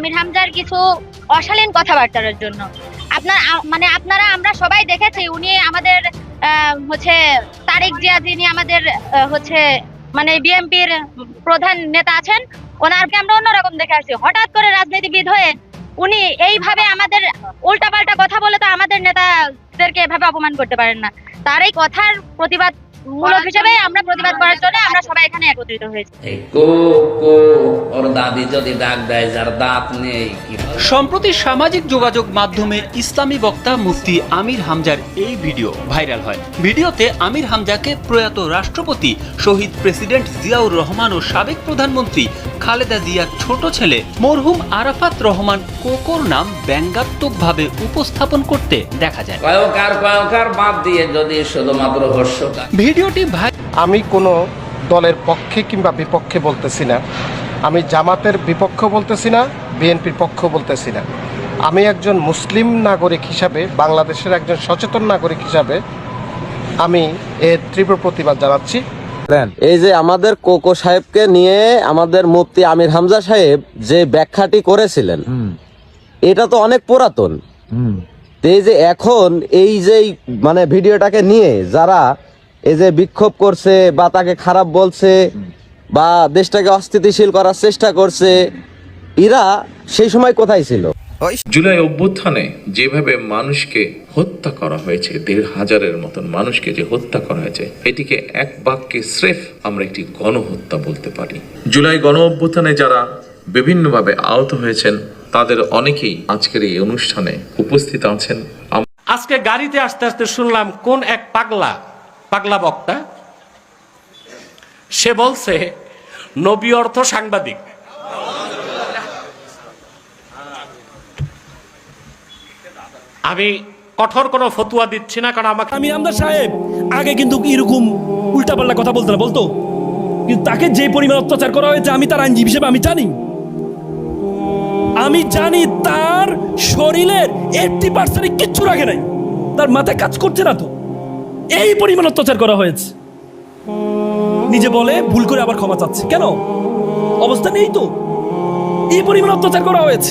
আমির হামজার কিছু অশালীন কথাবার্তার জন্য। আপনার মানে আপনারা, আমরা সবাই দেখেছি, উনি আমাদের হচ্ছে তারেক জিয়া যিনি আমাদের হচ্ছে মানে বিএনপির প্রধান নেতা আছেন, ওনারকে আমরা অন্যরকম দেখে আসছি হঠাৎ করে রাজনীতিবিদ হয়ে উনি এইভাবে আমাদের উল্টাপাল্টা কথা বলে তো আমাদের নেতাদেরকে এভাবে অপমান করতে পারেন না। তার এই কথার প্রতিবাদ মূলক হিসেবে আমরা প্রতিবাদ করার জন্য আমরা সবাই এখানে একত্রিত হয়েছি। কো কো ওর দাদি যদি ডাক দেয় যার দাঁত নেই সম্প্রতি সামাজিক যোগাযোগ মাধ্যমে ইসলামী বক্তা মুফতি আমির হামজার এই ভিডিও ভাইরাল হয়। ভিডিওতে আমির হামজাকে প্রয়াত রাষ্ট্রপতি শহীদ প্রেসিডেন্ট জিয়াউর রহমান ও সাবেক প্রধানমন্ত্রী খালেদা জিয়ার ছোট ছেলে মরহুম আরাফাত রহমান কোকোর নাম ব্যঙ্গাত্মকভাবে উপস্থাপন করতে দেখা যায়। কয়কার কয়কার বাদ দিয়ে যদি শুধুমাত্র হর্ষকার। ভিডিওটি ভাই আমি কোনো দলের পক্ষে কিংবা বিপক্ষে বলতেছি না। আমি জামাতের বিপক্ষ বলতেছি না বিএনপির পক্ষ বলতেছি না। আমি একজন মুসলিম নাগরিক হিসাবে বাংলাদেশের একজন সচেতন নাগরিক হিসাবে আমি এর তীব্র প্রতিবাদ জানাচ্ছি। এই যে আমাদের কোকো সাহেবকে নিয়ে আমাদের মুফতি আমির হামজা সাহেব যে ব্যাখ্যাটি করেছিলেন এটা তো অনেক পুরাতন। এই যে এখন এই যে মানে ভিডিওটাকে নিয়ে যারা এই যে বিক্ষোভ করছে বা তাকে খারাপ বলছে বা দেশটাকে অস্থিতিশীল করার চেষ্টা করছে এরা সেই সময় কোথায় ছিল? জুলাই অভ্যুত্থানে যেভাবে মানুষকে হত্যা করা হয়েছে দেড় হাজারের মতন মানুষকে যে হত্যা করা হয়েছে এটিকে এক বাক্যে স্রেফ আমরা একটি গণহত্যা বলতে পারি। জুলাই গণ অভ্যুত্থানে যারা বিভিন্নভাবে আহত হয়েছেন তাদের অনেকেই আজকের এই অনুষ্ঠানে উপস্থিত আছেন। আজকে গাড়িতে আসতে আসতে শুনলাম কোন এক পাগলা পাগলা বক্তা, সে বলছে, নবী অর্থ সাংবাদিক। আমি কঠোর কোনো ফতুয়া দিচ্ছি না, কারণ আমাকে আমি আমদার সাহেব, আগে কিন্তু এরকম উল্টাপাল্টা কথা বলতো না, বলতো? কিন্তু তাকে যে পরিমাণ অত্যাচার করা হয়েছে, আমি তার আইনজীবী হিসেবে আমি জানি। আমি জানি তার শরীরের এইটটি পার্সেন্ট কিচ্ছু রাখে নাই। তার মাথায় কাজ করছে না তো। এই পরিমাণ অত্যাচার করা হয়েছে। নিজে বলে ভুল করে আবার ক্ষমা চাচ্ছে। কেন? অবস্থা নেই তো। এই পরিমাণ অত্যাচার করা হয়েছে।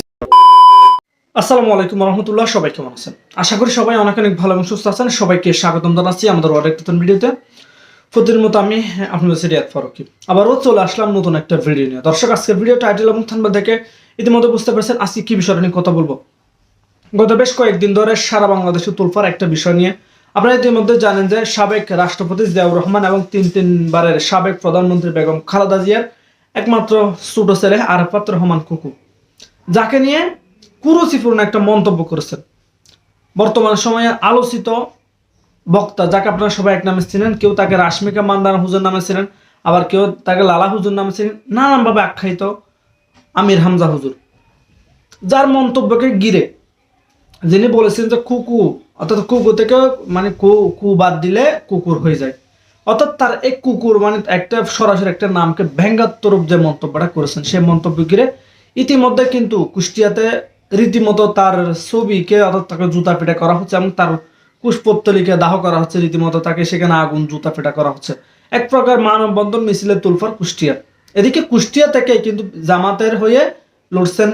আসসালামু আলাইকুম রহমতুল্লাহ, সবাই কেমন আছেন? আশা করি সবাই অনেক অনেক ভালো এবং সুস্থ আছেন। সবাইকে স্বাগতম জানাচ্ছি আমাদের অনেক নতুন ভিডিওতে। প্রতিদিন মতো আমি আপনাদের সিরিয়াত ফারুকি। আবারও চলে আসলাম নতুন একটা ভিডিও নিয়ে। দর্শক, আজকের ভিডিও টাইটেল এবং থানবা দেখে ইতিমধ্যে বুঝতে পারছেন আজকে কি বিষয়টা নিয়ে কথা বলব। গত বেশ কয়েকদিন ধরে সারা বাংলাদেশে তুলফার একটা বিষয় নিয়ে আপনারা ইতিমধ্যে জানেন যে সাবেক রাষ্ট্রপতি জিয়াউর রহমান এবং তিন তিনবারের সাবেক প্রধানমন্ত্রী বেগম খালেদা জিয়ার একমাত্র ছোট ছেলে আরাফাত রহমান কুকু, যাকে নিয়ে কুরুচিপূর্ণ একটা মন্তব্য করেছেন। বর্তমান সময়ে আলোচিত বক্তা, যাকে আপনারা সবাই এক নামে চিনেন, কেউ তাকে রাশমিকা মান্দানা হুজুর নামে ছিলেন আবার কেউ তাকে লালা হুজুর নামে ছিলেন নানানভাবে আখ্যায়িত আমির হামজা হুজুর। যার মন্তব্যকে ঘিরে যিনি বলেছেন যে কুকু, অর্থাৎ কুকু থেকে মানে কু কু বাদ দিলে কুকুর হয়ে যায়। অর্থাৎ তার এই কুকুর মানে একটা সরাসরি একটা নামকে ব্যঙ্গাত্মরূপ যে মন্তব্যটা করেছেন, সেই মন্তব্য ঘিরে ইতিমধ্যে কিন্তু কুষ্টিয়াতে রীতিমতো তার ছবিকে, অর্থাৎ তাকে জুতা পিটা করা হচ্ছে এবং তার কুশপত্তলিকে দাহ করা হচ্ছে। রীতিমতো তাকে সেখানে আগুন, জুতা পিটা করা হচ্ছে। এক প্রকার মানববন্ধন মিছিলে তুলফার কুষ্টিয়া। এদিকে কুষ্টিয়া থেকে কিন্তু জামাতের হয়ে লড়ছেন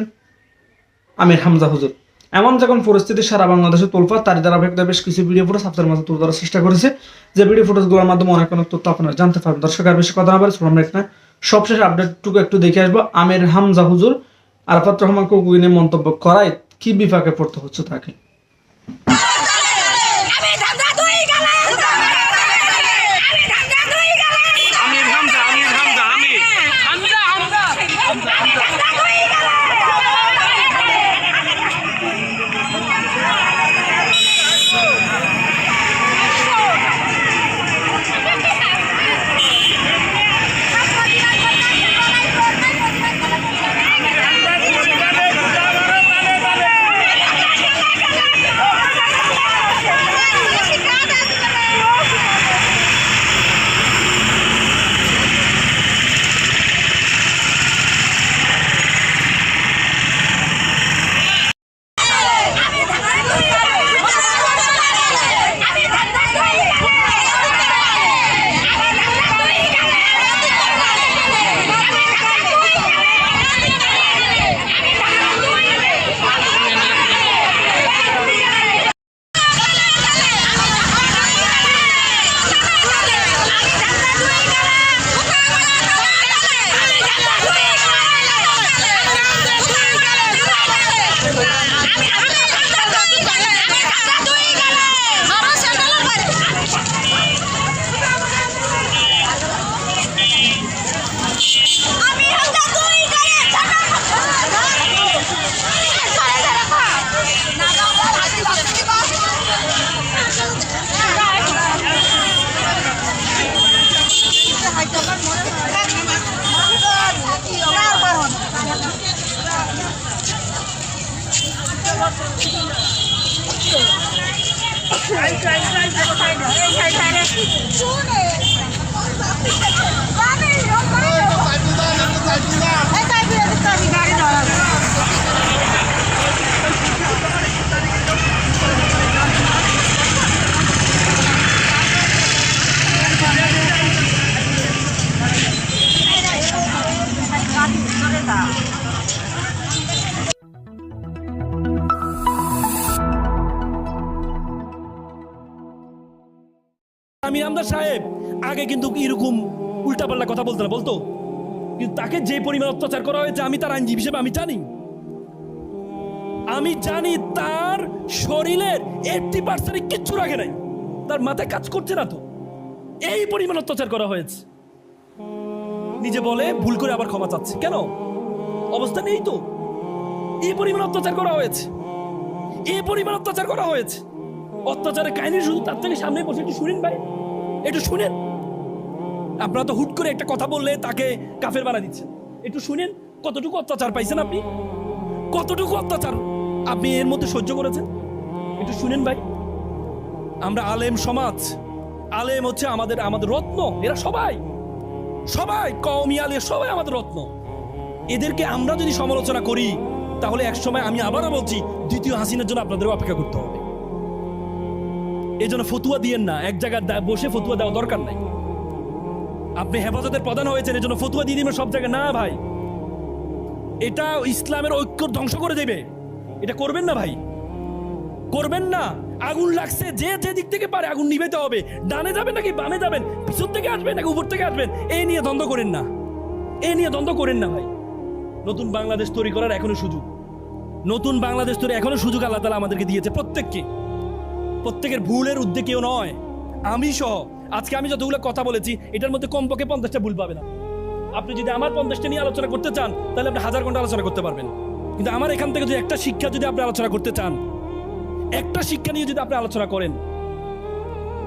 আমির হামজা হুজুর। এমন যখন পরিস্থিতি সারা বাংলাদেশে তোলফা তার দ্বারা ধারাবাহিকতা বেশ কিছু ভিডিও ফুটেজ আপনার মাঝে তুলে ধরার চেষ্টা করেছে। যে ভিডিও ফুটেজগুলোর মাধ্যমে অনেক অনেক তথ্য আপনারা জানতে পারবেন। দর্শক আর বেশি কথা না বলে আমরা এখানে সবশেষ আপডেটটুকু একটু দেখে আসব। আমের হামজা হুজুর, আরফাত রহমান কুকুর মন্তব্য করায় কি বিপাকে পড়তে হচ্ছে তাকে? Try, try, try, try, try, try, try, try, try, try, try, try, try, try, try, আমির আমদার সাহেব, আগে কিন্তু এরকম উল্টাপাল্লা কথা বলতো না, বলতো? কিন্তু তাকে যে পরিমাণ অত্যাচার করা হয়েছে, আমি তার আইনজীবী হিসেবে আমি জানি। আমি জানি তার শরীরের এইটটি পার্সেন্ট কিচ্ছু রাখে নাই। তার মাথায় কাজ করছে না তো। এই পরিমাণ অত্যাচার করা হয়েছে। নিজে বলে ভুল করে আবার ক্ষমা চাচ্ছে। কেন? অবস্থা নেই তো। এই পরিমাণ অত্যাচার করা হয়েছে। এই পরিমাণ অত্যাচার করা হয়েছে। অত্যাচারের কাহিনী শুধু তার থেকে সামনে বসে একটু শুনেন ভাই। একটু শুনেন। আপনারা তো হুট করে একটা কথা বললে তাকে কাফের বানা দিচ্ছেন। একটু শুনেন কতটুকু অত্যাচার পাইছেন আপনি? কতটুকু অত্যাচার আপনি এর মধ্যে সহ্য করেছেন? একটু শুনেন ভাই। আমরা আলেম সমাজ। আলেম হচ্ছে আমাদের আমাদের রত্ন। এরা সবাই। সবাই, কওমি আলে সবাই আমাদের রত্ন। এদেরকে আমরা যদি সমালোচনা করি, তাহলে এক সময় আমি আবারও বলছি, দ্বিতীয় হাসিনার জন্য আপনাদের অপেক্ষা করতে হবে। এই জন্য ফতুয়া দিয়েন না। এক জায়গায় বসে ফতুয়া দেওয়া দরকার নাই। আপনি হেফাজতের প্রধান হয়েছেন এই জন্য ফতুয়া দিয়ে দিবেন সব জায়গায়। না, ভাই। এটা ইসলামের ঐক্য ধ্বংস করে দেবে। এটা করবেন না, ভাই। করবেন না। আগুন লাগছে, যে যে দিক থেকে পারে আগুন নিবেতে হবে। ডানে যাবেন নাকি বামে যাবেন? পিছন থেকে আসবেন নাকি উপর থেকে আসবেন? এই নিয়ে দ্বন্দ্ব করেন না। এই নিয়ে দ্বন্দ্ব করেন না, ভাই। নতুন বাংলাদেশ তৈরি করার এখনও সুযোগ। নতুন বাংলাদেশ তৈরি এখনও সুযোগ আল্লাহ তালা আমাদেরকে দিয়েছে প্রত্যেককে। প্রত্যেকের ভুলের উদ্যোগ কেউ নয়। আমি সহ। আজকে আমি যতগুলো কথা বলেছি, এটার মধ্যে কমপক্ষে পঞ্চাশটা ভুল পাবে না আপনি যদি আমার পঞ্চাশটা নিয়ে আলোচনা করতে চান, তাহলে আপনি হাজার ঘণ্টা আলোচনা করতে পারবেন। কিন্তু আমার এখান থেকে যদি একটা শিক্ষা যদি আপনি আলোচনা করতে চান, একটা শিক্ষা নিয়ে যদি আপনি আলোচনা করেন,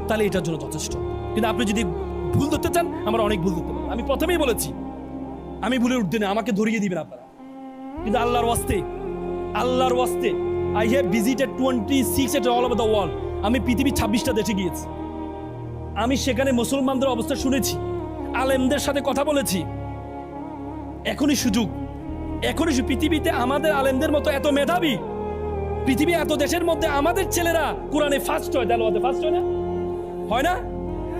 তাহলে এটার জন্য যথেষ্ট। কিন্তু আপনি যদি ভুল ধরতে চান, আমার অনেক ভুল ধরতে আমি প্রথমেই বলেছি, আমি ভুলের উঠতে না আমাকে ধরিয়ে দিবেন আপনারা। কিন্তু আল্লাহর ওয়াস্তে আল্লাহর ওয়াস্তে I have visited twenty six at all over the world আমি পৃথিবীর ছাব্বিশটা দেশে গিয়েছি। আমি সেখানে মুসলমানদের অবস্থা শুনেছি, আলেমদের সাথে কথা বলেছি। এখনই সুযোগ, এখনই পৃথিবীতে আমাদের আলেমদের মতো এত মেধাবী, পৃথিবী এত দেশের মধ্যে আমাদের ছেলেরা কোরআনে ফার্স্ট হয় তেলাওয়াতে ফার্স্ট হয় না? হয় না?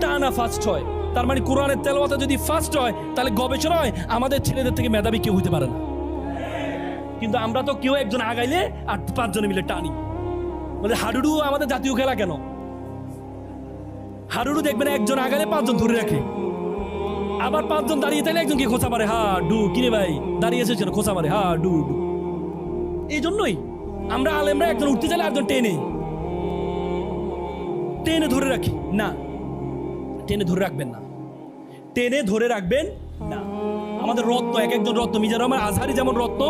টানা ফার্স্ট হয় তার মানে কোরআনের তেলাওয়াতে যদি ফার্স্ট হয়, তাহলে গবেষণা হয় আমাদের ছেলেদের থেকে মেধাবী কেউ হইতে পারে না। কিন্তু আমরা তো কেউ একজন আগাইলে আর পাঁচজনে মিলে টানি। মানে হাডুডু আমাদের জাতীয় খেলা কেন? হাডুডু দেখবেন একজন আগালে পাঁচজন ধরে রাখে। আবার পাঁচজন দাঁড়িয়ে থাকলে একজনকে খোঁচা মারে হা ডু কিরে ভাই, দাঁড়িয়ে এসেছে খোঁচা মারে হা ডু ডু এই জন্যই আমরা আলেমরা একজন উঠতে চাইলে একজন টেনে। টেনে ধরে রাখি, না। টেনে ধরে রাখবেন না। টেনে ধরে রাখবেন না। আমাদের রত্ন, এক একজন রত্ন মিজার রহমান আজহারি যেমন রত্ন,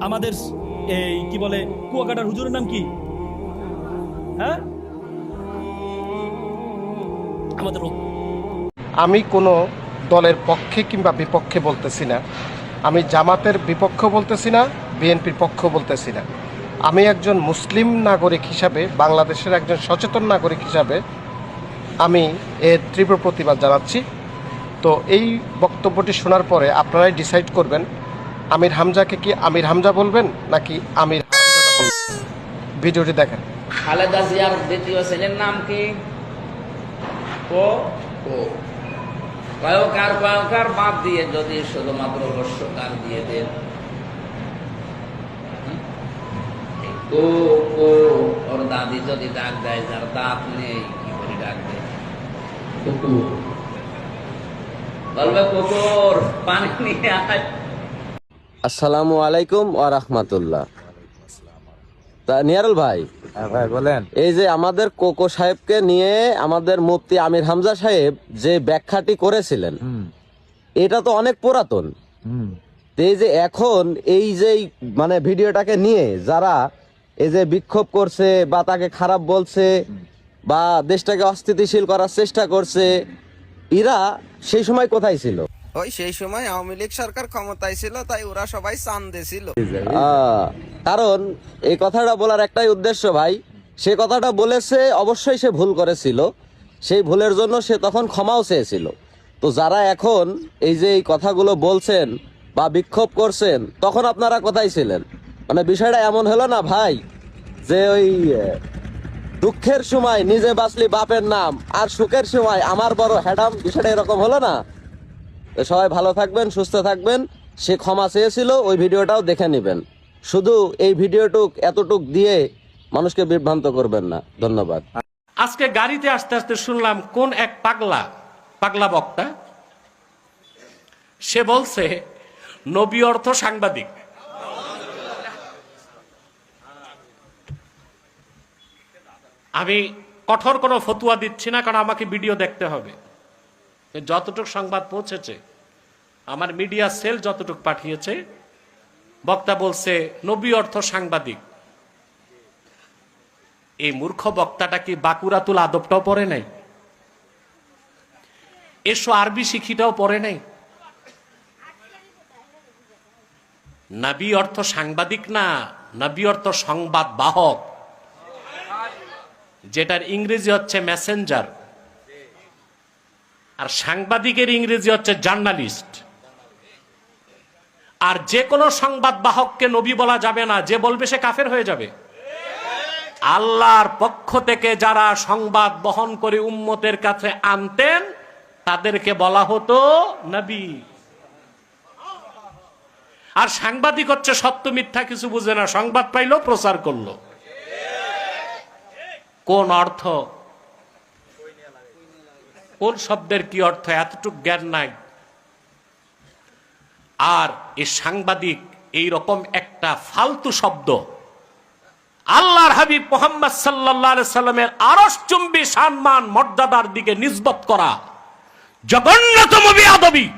আমাদের এই কি বলে, কুয়াকাটার হুজুরের নাম কি? হ্যাঁ? আমি কোনো দলের পক্ষে কিংবা বিপক্ষে বলতেছি না। আমি জামাতের বিপক্ষ বলতেছি না, বিএনপির পক্ষ বলতেছি না। আমি একজন মুসলিম নাগরিক হিসাবে, বাংলাদেশের একজন সচেতন নাগরিক হিসাবে আমি এর তীব্র প্রতিবাদ জানাচ্ছি। তো এই বক্তব্যটি শোনার পরে আপনারাই ডিসাইড করবেন, আমির হামজাকে কি আমির হামজা বলবেন নাকি আমির ভিডিওটি দেখেন। খালেদা জিয়ার দ্বিতীয় ছেলের নাম কি? ও কয়কার কয়কার? বাদ দিয়ে যদি শুধুমাত্র রস্যকার দিয়ে দেন। কো কো ওর দাদি যদি ডাক দেয় যার দাঁত নেই কি করে ডাক দেয়? কুকুর। বলবে কুকুর পানি নিয়ে আয়। আসসালামু আলাইকুম ওয়া রাহমাতুল্লাহ। তা নিয়ারুল ভাই। ভাই বলেন। এই যে আমাদের কোকো সাহেবকে নিয়ে আমাদের মুফতি আমির হামজা সাহেব যে ব্যাখ্যাটি করেছিলেন এটা তো অনেক পুরাতন। এই যে এখন এই যে মানে ভিডিওটাকে নিয়ে যারা এই যে বিক্ষোভ করছে বা তাকে খারাপ বলছে বা দেশটাকে অস্থিতিশীল করার চেষ্টা করছে এরা সেই সময় কোথায় ছিল? ওই সেই সময় আওয়ামী লীগ সরকার ক্ষমতায় ছিল, তাই ওরা সবাই চান দিয়েছিল। কারণ এই কথাটা বলার একটাই উদ্দেশ্য ভাই, সে কথাটা বলেছে অবশ্যই সে ভুল করেছিল। সেই ভুলের জন্য সে তখন ক্ষমাও চেয়েছিল। তো যারা এখন এই যে এই কথাগুলো বলছেন বা বিক্ষোভ করছেন, তখন আপনারা কোথায় ছিলেন? মানে বিষয়টা এমন হলো না ভাই, যে ওই দুঃখের সময় নিজে বাঁচলি বাপের নাম, আর সুখের সময় আমার বড় হ্যাডাম বিষয়টা এরকম হলো না? সবাই ভালো থাকবেন, সুস্থ থাকবেন। সে ক্ষমা চেয়েছিল, ওই ভিডিওটাও দেখে নেবেন। শুধু এই ভিডিওটুক, এতটুক দিয়ে মানুষকে বিভ্রান্ত করবেন না। ধন্যবাদ। আজকে গাড়িতে আসতে আসতে শুনলাম, কোন এক পাগলা পাগলা বক্তা, সে বলছে, নবী অর্থ সাংবাদিক। আমি কঠোর কোনো ফতুয়া দিচ্ছি না, কারণ আমাকে ভিডিও দেখতে হবে। যতটুক সংবাদ পৌঁছেছে, আমার মিডিয়া সেল যতটুক পাঠিয়েছে, বক্তা বলছে, নবী অর্থ সাংবাদিক। এই মূর্খ বক্তাটা কি বাকুরাতুল আদবটাও পড়ে নাই? এসো আরবি শিখিটাও পড়ে নাই? নাবি অর্থ সাংবাদিক না, নাবি অর্থ সংবাদ বাহক। যেটার ইংরেজি হচ্ছে মেসেঞ্জার আর সাংবাদিকের ইংরেজি হচ্ছে জার্নালিস্ট। আর যে কোনো সংবাদ বাহককে নবী বলা যাবে না, যে বলবে সে কাফের হয়ে যাবে। আল্লাহর পক্ষ থেকে যারা সংবাদ বহন করে উম্মতের কাছে আনতেন, তাদেরকে বলা হতো নবী। আর সাংবাদিক হচ্ছে সত্য মিথ্যা কিছু বুঝে না, সংবাদ পাইলো, প্রচার করল। কোন অর্থ? কোন শব্দের কি অর্থ? এতটুক জ্ঞান নাই। আর এই সাংবাদিক এই রকম একটা ফালতু শব্দ। আল্লাহর হাবিব মোহাম্মদ সাল্লাহ সাল্লামের আরস চুম্বি সম্মান, মর্যাদার দিকে নিসবত করা। জঘন্যতম বিয়াদবি।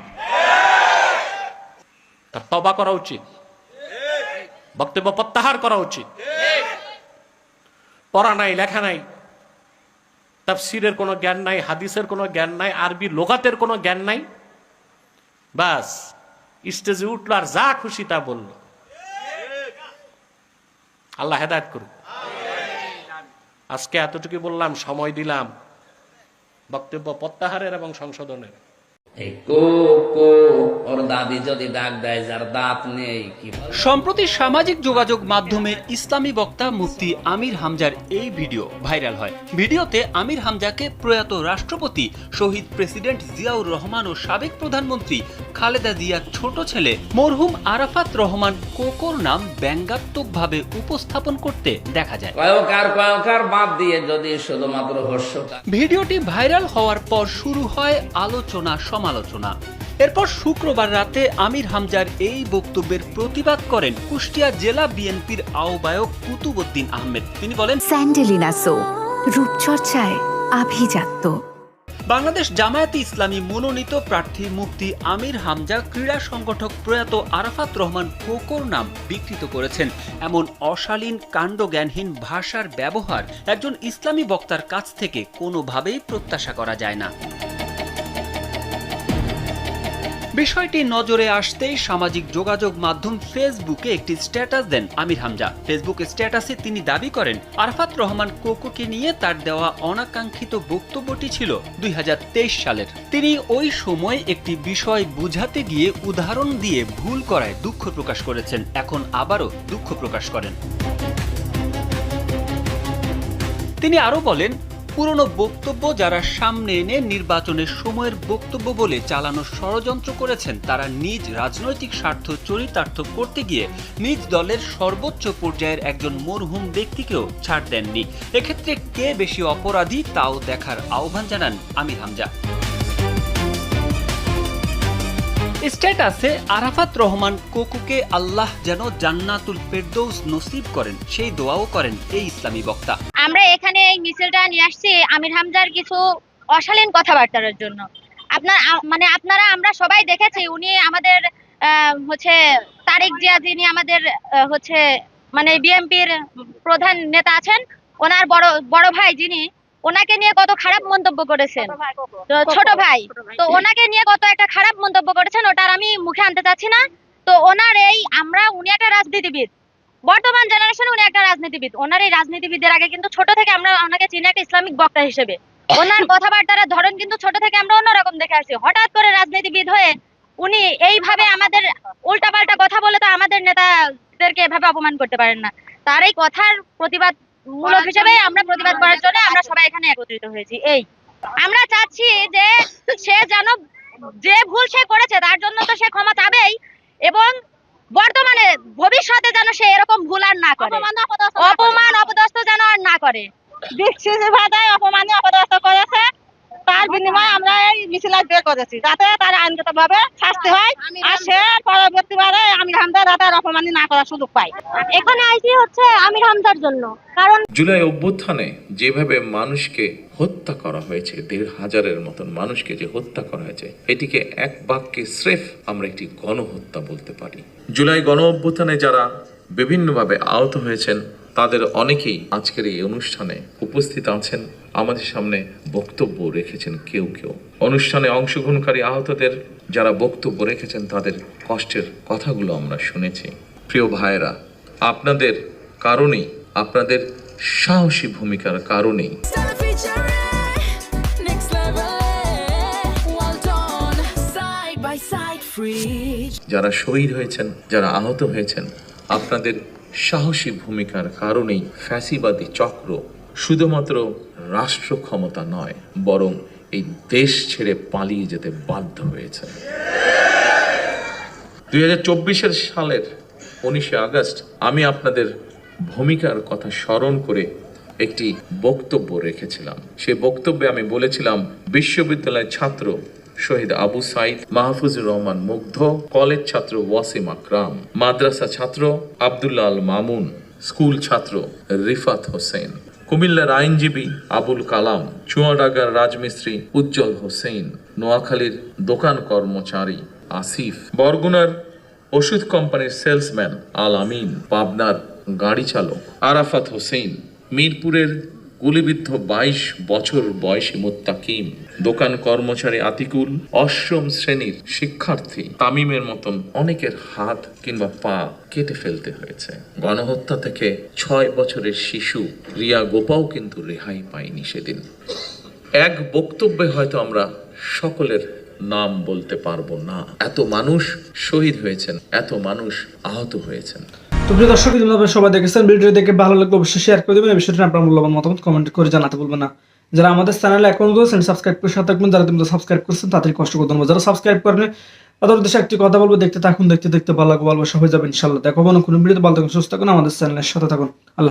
তার তবা করা উচিত। বক্তব্য প্রত্যাহার করা উচিত। পড়া নাই, লেখা নাই। তাফসিরের কোনো জ্ঞান নাই, হাদিসের কোনো জ্ঞান নাই, আরবি লোকাতের কোনো জ্ঞান নাই। বাস, স্টেজে উঠল আর যা খুশি তা বলল। আল্লাহ হেদায়ত করুক। আজকে এতটুকু বললাম, সময় দিলাম। বক্তব্য প্রত্যাহারের এবং সংশোধনের। এই কো কো ওর দাদি যদি ডাক দেয় যার দাঁত নেই সম্প্রতি সামাজিক যোগাযোগ মাধ্যমে ইসলামী বক্তা মুফতি আমির হামজার এই ভিডিও ভাইরাল হয়। ভিডিওতে আমির হামজাকে প্রয়াত রাষ্ট্রপতি শহীদ প্রেসিডেন্ট জিয়াউর রহমান ও সাবেক প্রধানমন্ত্রী খালেদা জিয়ার ছোট ছেলে মরহুম আরাফাত রহমান কোকোর নাম ব্যঙ্গাত্মকভাবে উপস্থাপন করতে দেখা যায়। কয়কার কয়কার বাদ দিয়ে যদি শুধুমাত্র ভিডিওটি ভাইরাল হওয়ার পর শুরু হয় আলোচনা সমালোচনা এরপর শুক্রবার রাতে আমির হামজার এই বক্তব্যের প্রতিবাদ করেন কুষ্টিয়া জেলা বিএনপির আহ্বায়ক কুতুবুদ্দিন আহমেদ। তিনি বলেন স্যান্ডেলিনা সো রূপচর্চায় আভিজাত্য। বাংলাদেশ জামায়াতে ইসলামী মনোনীত প্রার্থী মুফতি আমির হামজা ক্রীড়া সংগঠক প্রয়াত আরাফাত রহমান কোকোর নাম বিকৃত করেছেন। এমন অশালীন কাণ্ডজ্ঞানহীন ভাষার ব্যবহার একজন ইসলামী বক্তার কাছ থেকে কোনোভাবেই প্রত্যাশা করা যায় না। বিষয়টি নজরে আসতেই সামাজিক যোগাযোগ মাধ্যম ফেসবুকে একটি স্ট্যাটাস দেন আমির হামজা। ফেসবুক স্ট্যাটাসে তিনি দাবি করেন, আরফাত রহমান কোকোকে নিয়ে তার দেওয়া অনাকাঙ্ক্ষিত বক্তব্যটি ছিল দুই হাজার তেইশ সালের। তিনি ওই সময় একটি বিষয় বুঝাতে গিয়ে উদাহরণ দিয়ে ভুল করায় দুঃখ প্রকাশ করেছেন, এখন আবারও দুঃখ প্রকাশ করেন। তিনি আরও বলেন পুরনো বক্তব্য যারা সামনে এনে নির্বাচনের সময়ের বক্তব্য বলে চালানোর ষড়যন্ত্র করেছেন, তারা নিজ রাজনৈতিক স্বার্থ চরিতার্থ করতে গিয়ে নিজ দলের সর্বোচ্চ পর্যায়ের একজন মরহুম ব্যক্তিকেও ছাড় দেননি। এক্ষেত্রে কে বেশি অপরাধী তাও দেখার আহ্বান জানান আমির হামজা। স্ট্যাটাসে আরাফাত রহমান কোকুকে আল্লাহ যেন জান্নাতুল ফেরদৌস নসিব করেন, সেই দোয়াও করেন এই ইসলামী বক্তা। আমরা এখানে এই মিছিলটা নিয়ে আসছি আমির হামজার কিছু অশালীন কথাবার্তার জন্য। আপনার মানে আপনারা, আমরা সবাই দেখেছি, উনি আমাদের হচ্ছে তারেক জিয়া যিনি আমাদের হচ্ছে মানে বিএনপির প্রধান নেতা আছেন, ওনার বড় বড় ভাই যিনি ওনাকে নিয়ে কত খারাপ মন্তব্য করেছেন? ছোট ভাই তো ওনাকে নিয়ে কত একটা খারাপ মন্তব্য করেছেন ওটা আমি মুখে আনতে চাচ্ছি না। তো ওনার এই আমরা উনি একটা রাজনীতিবিদ। বর্তমান জেনারেশনে উনি একটা রাজনীতিবিদ। ওনার এই রাজনীতিবিদের আগে কিন্তু ছোট থেকে আমরা ওনাকে চিনি একটা ইসলামিক বক্তা হিসেবে। ওনার কথাবার্তার ধরন কিন্তু ছোট থেকে আমরা অন্যরকম দেখে আসছি হঠাৎ করে রাজনীতিবিদ হয়ে উনি এইভাবে আমাদের উল্টাপাল্টা কথা বলে তো আমাদের নেতাদেরকে এভাবে অপমান করতে পারেন না। তার এই কথার প্রতিবাদ মূলক হিসেবে আমরা প্রতিবাদ করার জন্য আমরা সবাই এখানে একত্রিত হয়েছি। এই আমরা চাচ্ছি যে সে যেন যে ভুল সে করেছে তার জন্য তো সে ক্ষমা চাবেই এবং বর্তমানে ভবিষ্যতে যেন সে এরকম ভুল আর না করে। অপমান অপদস্থ যেন আর না করে। দীক্ষিত ভাষায় অপমানে অপদস্থ করেছে। তার বিনিময়ে আমরা এই মিছিল বের করেছি। যাতে তার আইনগত ভাবে শাস্তি হয় আর সে পরবর্তীবারে আমির হামদা যাতে অপমানি না করার সুযোগ পায়। এখানে আইসি হচ্ছে আমির হামজার জন্য। কারণ জুলাই অভ্যুত্থানে যেভাবে মানুষকে হত্যা করা হয়েছে দেড় হাজারের মতন মানুষকে যে হত্যা করা হয়েছে এটিকে এক বাক্যে স্রেফ আমরা একটি গণহত্যা বলতে পারি। জুলাই গণ অভ্যুত্থানে যারা বিভিন্নভাবে আহত হয়েছেন তাদের অনেকেই আজকের এই অনুষ্ঠানে উপস্থিত আছেন। আমাদের সামনে বক্তব্য রেখেছেন কেউ কেউ। অনুষ্ঠানে অংশগ্রহণকারী আহতদের যারা বক্তব্য রেখেছেন, তাদের কষ্টের কথাগুলো আমরা শুনেছি। প্রিয় ভাইয়েরা, আপনাদের কারণেই, আপনাদের সাহসী ভূমিকার কারণেই। যারা শহীদ হয়েছেন, যারা আহত হয়েছেন, আপনাদের সাহসী ভূমিকার কারণেই ফ্যাসিবাদী চক্র শুধুমাত্র রাষ্ট্র ক্ষমতা নয়, বরং এই দেশ ছেড়ে পালিয়ে যেতে বাধ্য হয়েছে। দুই হাজার চব্বিশের সালের উনিশে আগস্ট আমি আপনাদের ভূমিকার কথা স্মরণ করে একটি বক্তব্য রেখেছিলাম। সে বক্তব্যে আমি বলেছিলাম, বিশ্ববিদ্যালয়ের ছাত্র শহীদ আবু সাইদ, মাহফুজুর রহমান মুগ্ধ, কলেজ ছাত্র ওয়াসিম আকরাম, মাদ্রাসা ছাত্র আবদুল্লাল মামুন, স্কুল ছাত্র রিফাত হোসেন। কুমিল্লার আইনজীবী আবুল কালাম চুয়াডাগার রাজমিস্ত্রি উজ্জ্বল হোসেন, নোয়াখালীর দোকান কর্মচারী আসিফ, বরগুনার ওষুধ কোম্পানির সেলসম্যান আল আমিন, পাবনার গাড়ি চালক আরাফাত হোসেন, মিরপুরের গুলিবিদ্ধ বাইশ বছর বয়সী মোত্তাকিম। দোকান কর্মচারী আতিকুল, অষ্টম শ্রেণির শিক্ষার্থী তামিমের মতন অনেকের হাত কিংবা পা কেটে ফেলতে হয়েছে। গণহত্যা থেকে ছয় বছরের শিশু রিয়া গোপাও কিন্তু রেহাই পায়নি সেদিন। এক বক্তব্যে হয়তো আমরা সকলের নাম বলতে পারব না। এত মানুষ শহীদ হয়েছেন, এত মানুষ আহত হয়েছেন। তো প্রিয় দর্শক সবাই দেখেছেন ভিডিও দেখে ভালো লাগলে অবশ্যই শেয়ার করে দেবেন। এই বিষয়টা আপনার মূল্যবান মতামত কমেন্ট করে জানাতে ভুলবেন না। যারা আমাদের চ্যানেলে এখন রয়েছেন সাবস্ক্রাইব করে সাথে থাকবেন। যারা তুমি সাবস্ক্রাইব করছেন তাদের কষ্ট করতে হবে যারা সাবস্ক্রাইব করেন তাদের উদ্দেশ্যে একটি কথা বলব, দেখতে থাকুন, দেখতে দেখতে ভালো লাগবে ভালোবাসা হয়ে যাবে ইনশাল্লাহ দেখো কোনো ভিডিওতে। ভালো থাকুন, সুস্থ থাকুন, আমাদের চ্যানেলের সাথে থাকুন। আল্লাহ